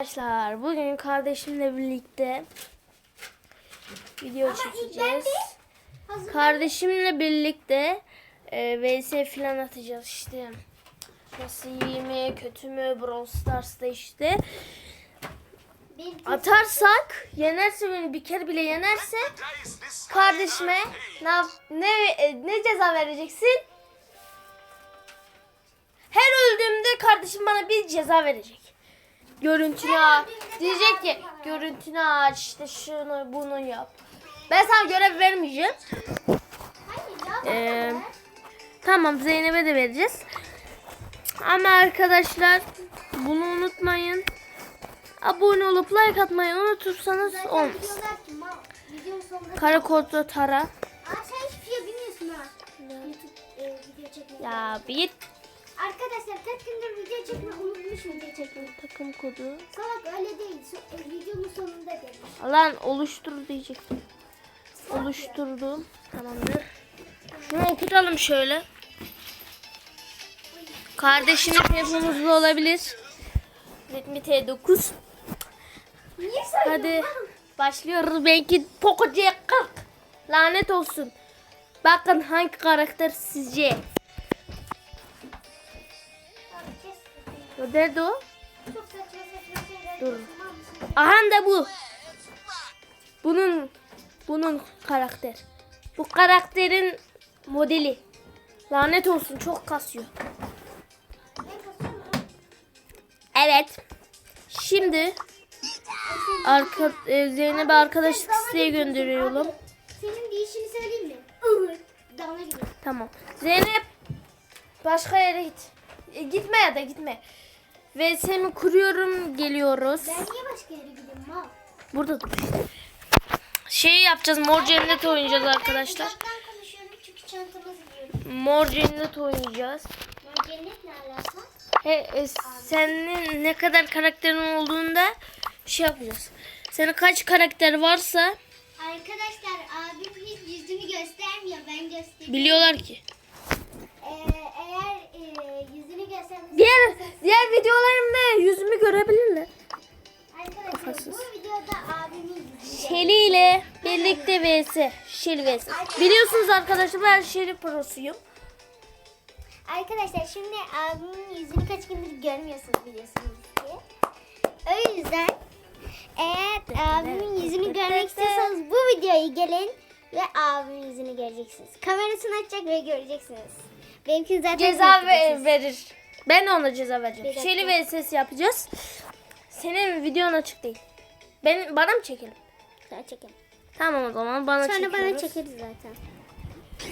Arkadaşlar bugün kardeşimle birlikte video Ama çekeceğiz. Kardeşimle birlikte e, VS falan atacağız işte. Nasıl iyi mi kötü mü Brawl Stars'ta işte. Atarsak yenerse beni bir kere bile yenerse kardeşime ne ne e, ne ceza vereceksin? Her öldüğümde kardeşim bana bir ceza verecek. Görüntünü aç. Diyecek ki görüntünü aç işte şunu bunu yap. Ben sana görev vermeyeceğim. Ee. Tamam Zeynep'e de vereceğiz. Ama arkadaşlar bunu unutmayın. Abone olup like atmayı unutursanız olmaz. diyorlar ki, "Ma, videonun sonunda- Kara kodlu tara. Aa, sen hiçbir şey bilmiyorsun ha. YouTube e, video. Ya bir Arkadaşlar kaç gündür video çekmeyi unutmuş video çekmeyi. takım kodu. Salak öyle değil. So, e, videonun sonunda demiş. Lan oluştur diyecektim. Oluşturdum. Tamamdır. Şunu okutalım şöyle. Kardeşinin telefonumuzda olabilir. Redmi T9. Niye? Hadi başlıyoruz. Belki Poco C40. Lanet olsun. Bakın hangi karakter sizce? Nerede o? Çok saçma saçma şeyler. Dur. Aha da bu. Bunun bunun karakter. Bu karakterin modeli. Lanet olsun çok kasıyor. Evet. Şimdi arka e, Zeynep'e arkadaşlık isteği gönderiyorum. Senin değişini söyleyeyim mi? Gibi. Tamam. Zeynep başka yere git. E, gitme ya da gitme. Ve seni kuruyorum geliyoruz. Ben niye başka yere gideyim mal? Burada dur. Şey yapacağız. Mor cennet oynayacağız arkadaşlar. Ben konuşuyorum çünkü çantamız giyiyorum. Mor cennet oynayacağız. Ya cennet ne alaka? He, e, senin ne kadar karakterin olduğunda şey yapacağız. Senin kaç karakter varsa Arkadaşlar abim hiç yüzünü göstermiyor. Ben göstereyim. biliyorlar ki. Eğer e, yüzünü göstermesi Diğer diğer videolarımda yüzümü görebilirler. Arkadaşlar bu videoda abimin yüzünü Şeli ile birlikte vs. Şeli vs. Biliyorsunuz arkadaşlar ben Şeli prosuyum. Arkadaşlar şimdi abimin yüzünü kaç gündür görmüyorsunuz biliyorsunuz ki. O yüzden eğer abimin yüzünü görmek istiyorsanız bu videoyu gelin ve abimin yüzünü göreceksiniz. Kamerasını açacak ve göreceksiniz. Benimki zaten Ceza ve- verir. Ben ona ceza vereceğim. Bir dakika. Şeli vs yapacağız. Senin videon açık değil. Ben bana mı çekelim? Sonra çekelim. Tamam o zaman bana Sonra bana çekiyoruz. çekeriz zaten.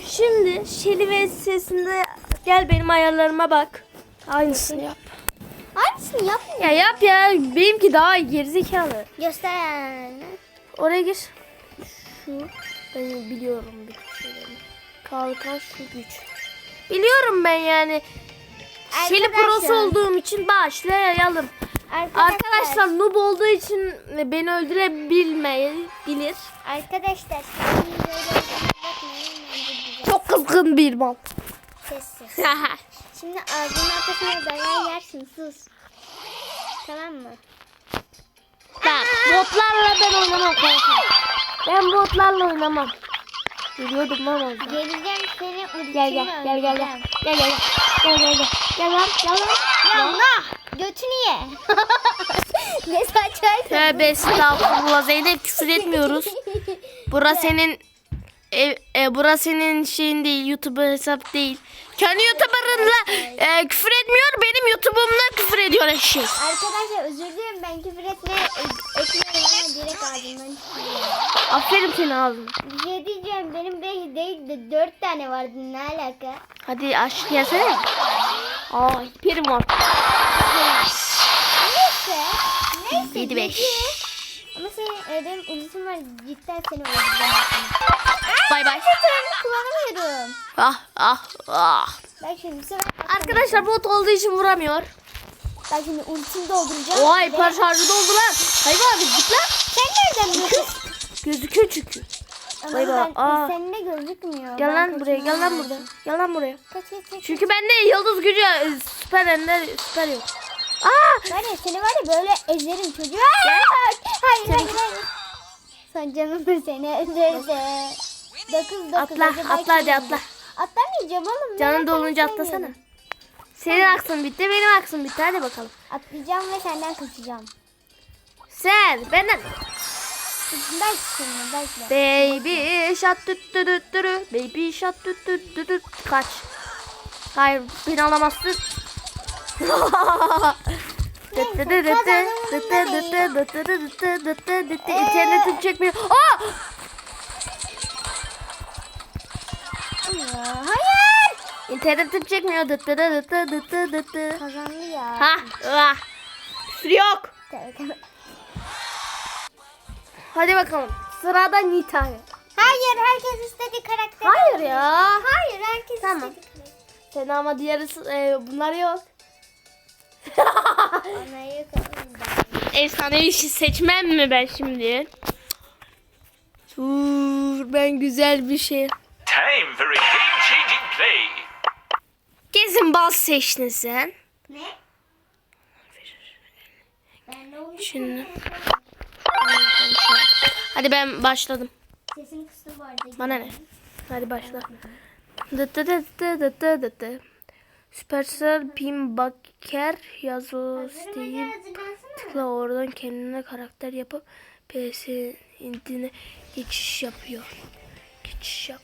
Şimdi Şeli vs'sinde gel benim ayarlarıma bak. Aynısını yap. Aynısını yapmıyor. Ya yap ya benimki daha iyi gerizekalı. Göster yani. Oraya gir. Şu ben biliyorum bir şeyleri. Kalkan şu güç. Biliyorum ben yani. Şeli Arkadaşlar. prosu olduğum için başlayalım. Arkadaşlar noob olduğu için beni öldürebilmeyebilir. Arkadaşlar güzel. Çok kızgın bir mal. Sessiz. Şimdi ağzının arkasına dayağı yersin sus. Tamam mı? Bak botlarla ben oynamam kanka. Ben botlarla oynamam. Biliyordum lan orada. Geleceğim seni ultimi Gel gel gel gel gel. Gel gel gel. Gel gel gel. Gel lan gel lan. Ya Allah! Götünü ye. ne saçma. Tövbe estağfurullah Zeynep küfür etmiyoruz. Bura senin e, e, bura senin şeyin değil YouTube hesap değil. Kendi YouTuber'ınla e, küfür etmiyor benim YouTube'umla küfür ediyor eşek. Arkadaşlar özür dilerim ben küfür etme, etmiyorum ama direkt ağzımdan çıkıyor. Aferin senin ağzına. Bir şey diyeceğim benim belki değil de dört tane vardı ne alaka? Hadi aşk gelsene. Aa hiperim var. Neyse. Neyse. 7 5. Ama senin ödem ultim var cidden seni öldüreceğim. Bay bay. Ben kullanamıyorum. Ah ah ah. Ben şimdi sefer Arkadaşlar bot olduğu için vuramıyor. Ben şimdi ultimi dolduracağım. Oha hiper şarjı doldu lan. Hayır abi git lan. Sen nereden biliyorsun? Gözüküyor çünkü. Ama Vay be, ben, aa. seninle gözükmüyor. Gel Ben lan buraya gel lan lazım. Gel lan buraya. Kaç kaç kaç. Çünkü bende yıldız gücü e, süper ender süper yok. Aa! Var ya seni var ya böyle ezerim çocuğu. Gel. Hayır hayır hayır. Sen canım seni ezerdi. Dokuz dokuz. Atla, atla hadi atla. Atlamayacağım oğlum. Canın ben dolunca atlasana. Senin aksın bitti, benim aksın bitti. Hadi bakalım. Atlayacağım ve senden kaçacağım. Sen, benden. Şimdi. Baby shot tüt tüt tüt tüt. Baby shot tüt tüt tüt tüt. Kaç. Hayır, beni alamazsın. İnternetim çekmiyor. Aa! Hayır. İnternetim çekmiyor. Dıt dıt dıt dıt dıt dıt dıt. Kazandı ya. Ha, ah. Küfür yok. Hadi bakalım. Sırada Nita. Hayır herkes istediği karakteri. Hayır ya. Hayır herkes Tamam. istediği karakteri. Sen ama diğeri e, bunlar yok. Efsanevi işi seçmem mi ben şimdi? Dur ben güzel bir şey. Time for a. Kesin bal sen. Ne? Şimdi. Hadi ben başladım. Sesini kıstım bu arada. Bana ne? Hadi başla. Dıt dıt dıt dıt dıt dıt dıt Pin Baker yazı Steam. Tıkla oradan kendine karakter yapıp PS indine geçiş yapıyor. Geçiş yap.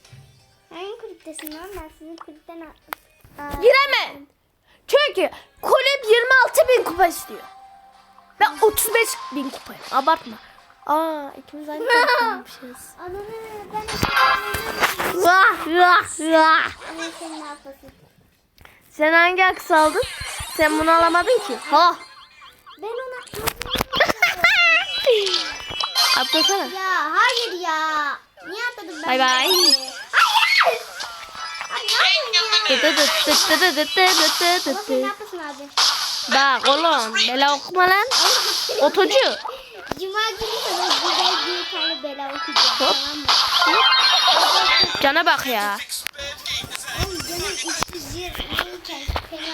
Hangi kulüptesin lan? Ben sizin kulüpten Aa, Gireme. Çünkü kulüp 26 bin kupa istiyor. Ben 35 bin kupayım. Abartma. Aa ikimiz aynı ben Vah vah vah. Sen hangi aks aldın? Sen bunu alamadın ki. Ha. Ben ona... Atlasana. ya hayır ya. Niye atladım ben? Bay bay. Sen ne yapıyorsun abi? Bak oğlum bela okuma lan. Otocu. Cuma günü sana güzel bir tane bela okuyacağım. Hop. Tamam mı? Cana bak ya. Oğlum canım 320 iken seni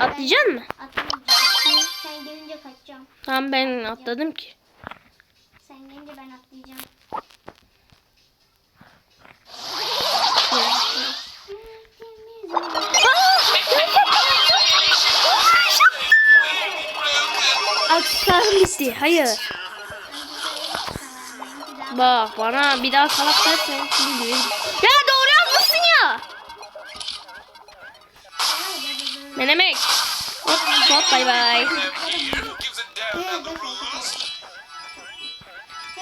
Atlayacaksın mı? Atlayacağım. Sen gelince kaçacağım. Tamam ben atladım ki. Aksarım bitti. Hayır. Bak bana bir daha salak dersen şimdi. Ya doğru yapmışsın ya. Menemek. Hop hop bay bay.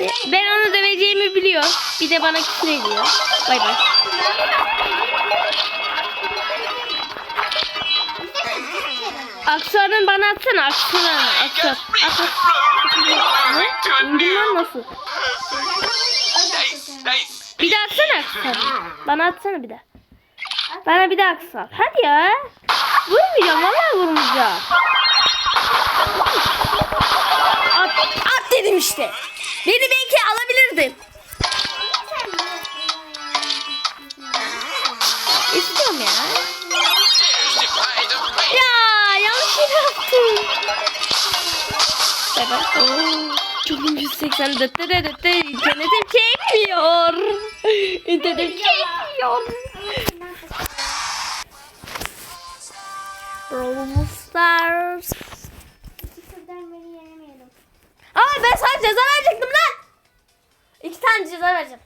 Be- Ben onu döveceğimi biliyor. Bir de bana küfür ediyor. Bay bay. Aksuar'ın bana atsana. Aksuar'ın. Aksuar. Aksuar. Ne? Lan nasıl? Bir daha atsana Aksuar. Bana atsana bir daha. Bana bir daha Aksuar. Hadi ya. Vurmayacağım. Vallahi vurmayacağım. At, at dedim işte. Beni belki alabilirdin. İstiyorum. Ya Evet. 180 dıt dıt dıt dıt. İnternetim çekmiyor. İnternetim çekmiyor. Brawl Stars. Aa ben sana ceza verecektim lan. İki tane ceza vereceğim.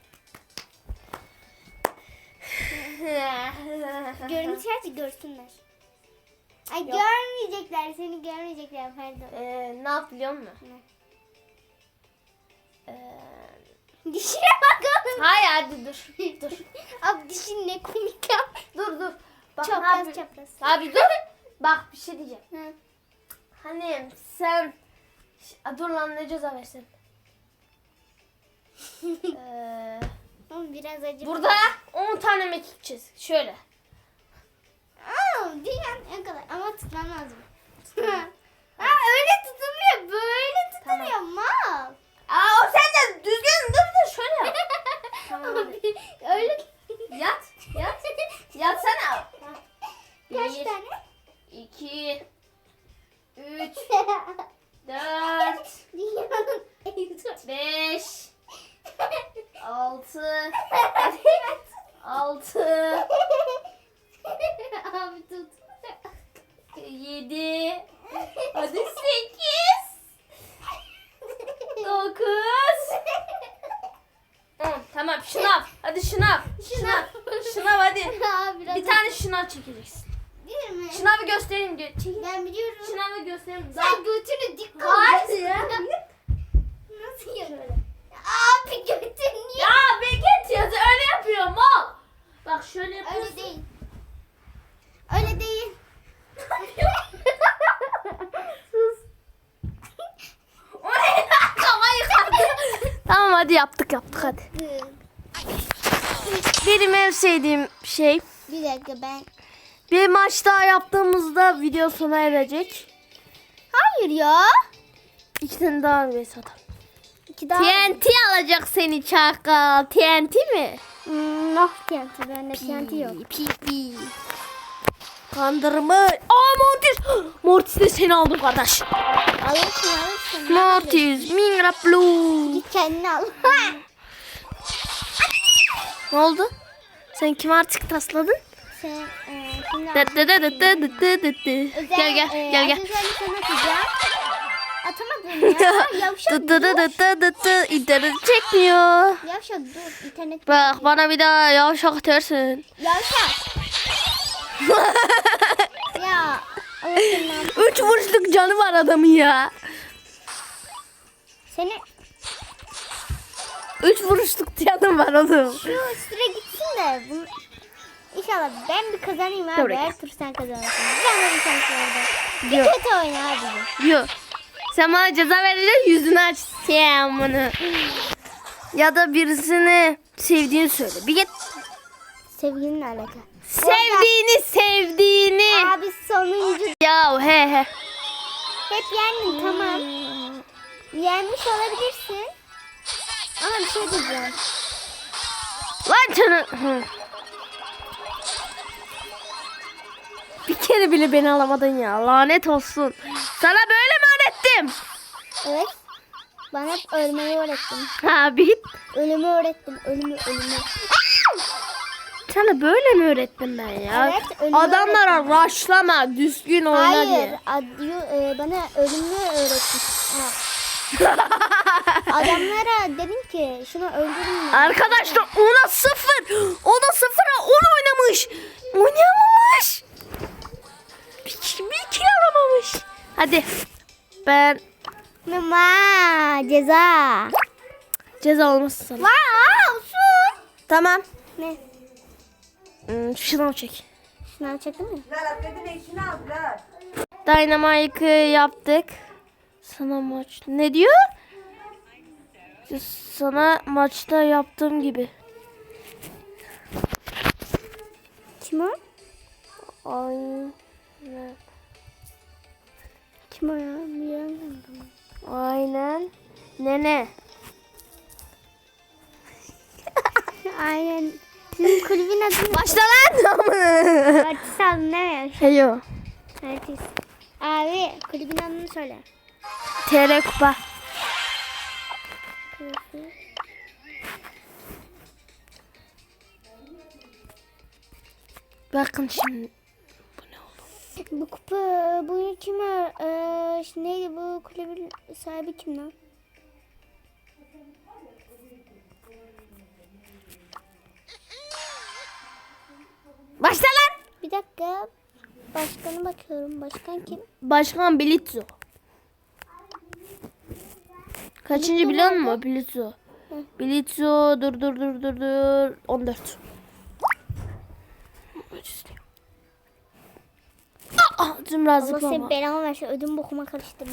Görüntü aç görsünler. Ay görmeyecekler seni görmeyecekler pardon. Ee, ne yap biliyor musun? Ee, Dişine bakalım. hayır hadi dur. Dur. Abi dişin ne komik ya. Dur dur. Bak, ne Çapraz yapayım? çapraz. Abi dur. Bak bir şey diyeceğim. Hı. Hani sen Ş- dur lan ne ceza versin? ee, Oğlum biraz acı. burada 10 tane mekik çiz. Şöyle. Aa, dünyanın en kolay ama tutman lazım. Aa, öyle tutulmuyor böyle tutuluyor mal. Aa o sen de düzgün dur dur şöyle yap. Tamam, öyle Yat. Yat. Yatsana. Kaç Bir, tane? 2 Hadi sekiz. Dokuz. On. Tamam şınav. Hadi şınav. Şınav. Şınav hadi. Aa, biraz Bir tane şınav çekeceksin. Bilir mi? Şınavı göstereyim diyor. Çekil. Ben biliyorum. Şınavı göstereyim. Sen götünü dik koy. Hadi ya. Nasıl ya? Abi götün niye? Ya Beket yazı öyle yapıyor mal. Bak şöyle yapıyorsun. Öyle değil. Öyle değil. Sus. O ne lan? Kafayı kaldı. tamam hadi yaptık yaptık hadi. Benim en sevdiğim şey Bir dakika ben. bir maç daha yaptığımızda video sona erecek. Hayır ya. İki tane daha bir satalım. İki daha. TNT alacak seni çakal. TNT mi? Hmm, noh TNT. Bende TNT yok. Pi pi. Kandırma. Aa Mortis. Mortis de seni aldım kardeş. Alırsın alırsın. Mortis. Mingra Blue. Git kendini al. Ne oldu? Sen kim artık tasladın? Sen e, şimdi Dı dı dı dı dı dı dı dı dı. özel, Gel gel e, gel gel. Atamadım ya. Yavşak Dı dı dı dur. dı dı dı dı. İnternet çekmiyor. Yavşak dur. İnternet. Bak bana bir daha yavşak dersin. Yavşak. ya. Üç vuruşluk canı var adamın ya. Seni Üç vuruşluk canı var oğlum. şu süre gitsin de bunu İnşallah ben bir kazanayım abi. Dur Her tur sen kazanırsın. Ben de bir tane orada. Bir Yok. kötü oyna abi. Yok. Sen bana ceza vereceksin yüzünü aç. Sen bunu. Ya da birisini sevdiğini söyle. Bir git. Sevgilinle alakalı. Sevdiğini sevdiğini. Abi sonuncu. Ya he he. Hep yendin tamam. Yenmiş olabilirsin. Ama bir şey diyeceğim. Lan canı. Hı. Bir kere bile beni alamadın ya. Lanet olsun. Sana böyle mi öğrettim? Evet. Bana hep ölmeyi öğrettin. Abi. Ölümü öğrettin. Ölümü ölümü. Sana böyle mi öğrettim ben ya? Evet, ölümü Adamlara rushlama, düzgün oyna Hayır. diye. Adyo, e, bana ölümü öğrettin. Ha. Adamlara dedim ki şunu öldürün. Arkadaşlar ona sıfır. Ona sıfıra on oynamış. Oynayamamış. Bir, bir kill alamamış. Hadi. Ben Mama ceza. ceza olmasın sana. Wow olsun. Tamam. Ne? Hmm, şınav çek. Şınav çektin mi? Dynamite'ı yaptık. Sana maç. Ne diyor? Sana maçta yaptığım gibi. Kim o? Aynen. Kim o ya? Bilmiyorum. Aynen. Nene. Aynen. Sizin kulübün adı? Başla lan. Artist ne? Heyo. Artist. Abi kulübün adını söyle. TR kupa. Bakın şimdi. Bu kupa bu kime? Ee, işte neydi bu kulübün sahibi kim lan? Başla lan. Bir dakika. Başkanı bakıyorum. Başkan kim? Başkan Blitzo. Kaçıncı biliyor musun? Blitzo. Blitzo dur dur dur dur dur. 14. Maç istiyor. Aa, Zümra Allah zıplama. belamı versin. Ödüm bokuma karıştırma.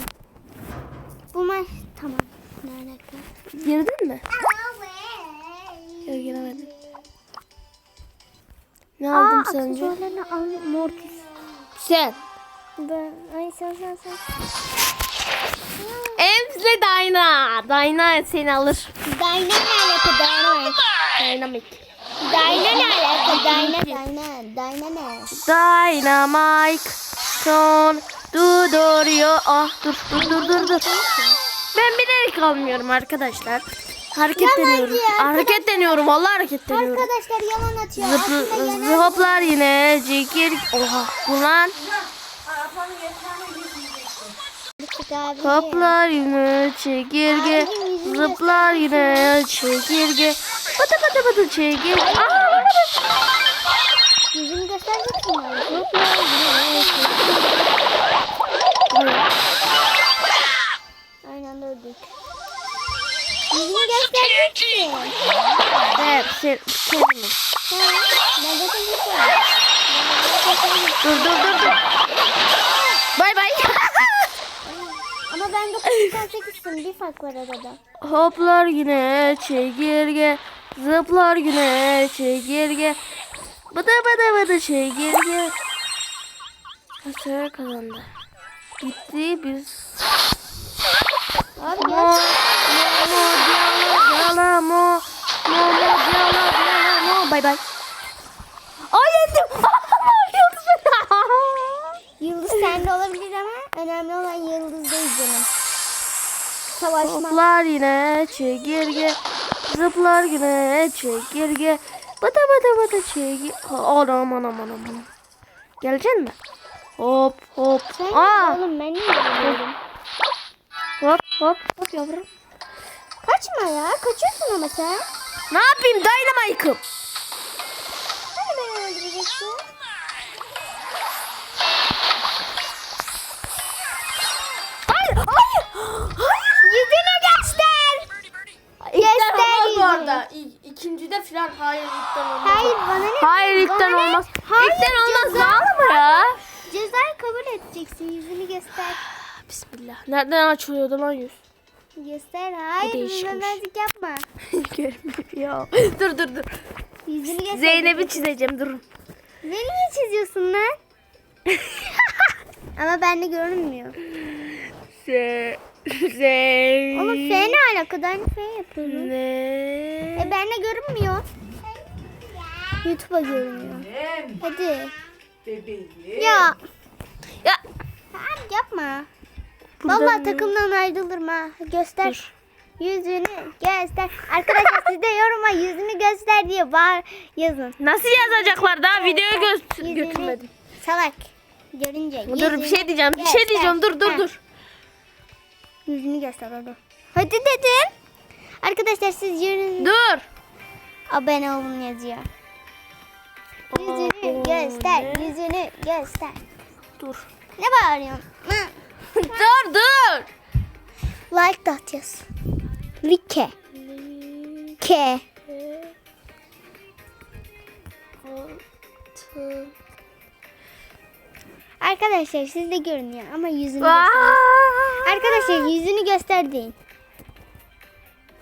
Bu maç tamam. Ne alaka? Girdin mi? Yok giremedim. Ne Aa aldın sence? aksesuarlarını al. Mortis. Sen. Ben, ay sen sen sen. Ems'le Dayna. Dayna seni alır. Dyna ne alaka? Dyna. Dynamic. Dyna ne alaka? Dyna. Dyna. Dyna ne? Dynamite son duruyor. Ah dur dur dur dur dur. Ben bilerek almıyorum arkadaşlar. Hareket Yalancı deniyorum. Hareket deniyorum. Vallahi hareket deniyorum. Arkadaşlar yalan atıyor. Zıpl Aslında yalan. zıplar yine. Cikir. Oha. Bu lan. Gabriel. Hoplar yine çekirge. Zıplar yine çekirge. Bata bata bata çekirge. Aa! Yüzünü gösterecek misin? Hoplar yine Aynı anda öldük. Yüzünü göstereceksin. Evet, şey, şey mi? Ha, ben zaten. Dur dur dur dur. Bay bay. Ama ben 988'sin. Bir fark var arada. Hoplar yine çekirge. Zıplar yine çekirge. Bıdı bıdı bıdı çekirge. Kaçar kazandı. Gitti biz. Abi Mo, gel. mo, mo, mo, mo, mo, yala, mo. Bay bay. Ay yendim. Yıldız. Yıldız sende olabilir önemli olan yıldız değil canım. Savaşma. Hoplar yine çekirge. Zıplar yine çekirge. Bata bata bata çekirge. Anam anam anam anam. Gelecek mi? Hop hop. Sen Aa, oğlum ben niye geliyorum? hop hop hop yavrum. Kaçma ya. Kaçıyorsun ama sen. Ne yapayım Dynamite'ım. Hani beni öldüreceksin? Yüzünü göster. Göster yüzünü. İkincide falan hayır ilkten olmaz. Hayır bana ne? Hayır ilkten Bana ne? olmaz. Hayır, ilkten olmaz. ceza. Ağlama ya. Cezayı kabul edeceksin. Yüzünü göster. Bismillah. Nereden açılıyordu lan yüz? Göster. Hayır değişikmiş. mümkünmezlik yapma. Görmüyor. dur dur dur. Yüzünü göster. Zeynep'i çizeceğim durun. Beni niye çiziyorsun lan? ama bende görünmüyor. Se Zeyn. Oğlum F ne alaka? Aynı F yapıyorum. Ne? E bende görünmüyor. YouTube'a görünüyor. Hadi. Ya. Ya. Abi yapma. Buradan Vallahi takımdan ayrılırım ha. Göster. Dur. Yüzünü göster. Arkadaşlar siz de yoruma yüzünü göster diye bağır yazın. Nasıl yazacaklar daha videoyu göz Yüzünü- götürmedim. Salak. Görünce. Dur bir şey diyeceğim. Bir şey göster. diyeceğim. Dur dur Ha. dur. Yüzünü göster hadi. Hadi dedim. Arkadaşlar siz yüzünü Dur. abone olun yazıyor. Yüzünü göster. Yüzünü göster. Dur. Ne bağırıyorsun? Dur dur. Like da atacağız. Like. Ke. Arkadaşlar siz de görünüyor ama yüzünü göster. Arkadaşlar yüzünü göster deyin.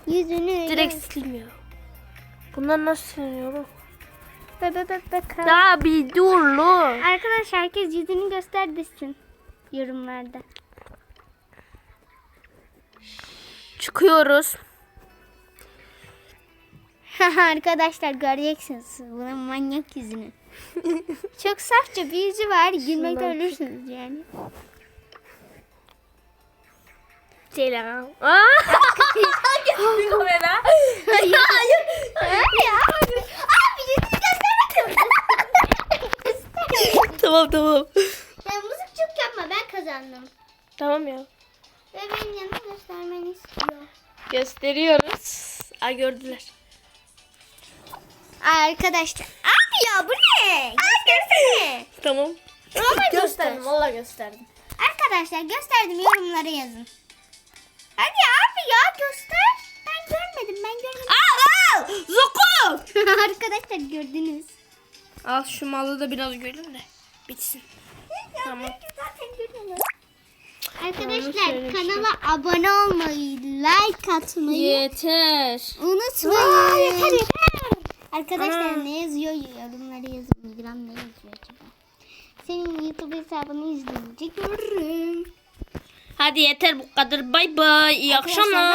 Yüzünü Direkt silmiyor. Bunlar nasıl siliniyor? Be- be- be- bakalım. Ya bir dur lan. Arkadaşlar herkes yüzünü göster desin yorumlarda. Çıkıyoruz. Arkadaşlar göreceksiniz bunun manyak yüzünü. Çok safça bir yüzü var. Gülmekten ölürsünüz yani. Selam. Aa! Kamera. Hayır. Hayır. ya. Abi yüzünü göster tamam tamam. Sen mızıkçılık yapma ben kazandım. Tamam ya. Ve benim yanıma göstermeni istiyor. Gösteriyoruz. Ay gördüler. Arkadaşlar. Abi ya bu ne? Göstersene. Tamam. Göster. Gösterdim. Valla gösterdim. Arkadaşlar gösterdim yorumlara yazın. Hadi abi ya göster. Ben görmedim ben görmedim. Al al. Zoku. Arkadaşlar gördünüz. Al şu malı da biraz görün de. Bitsin. Tamam. Zaten. Yanlış Arkadaşlar kanala abone olmayı, like atmayı Yeter. unutmayın. Arkadaşlar Aa. ne yazıyor yorumlara yazın. Migram ne yazıyor acaba? Senin YouTube hesabını görürüm. Hadi yeter bu kadar. Bay bay. İyi Arkadaşlar, akşamlar.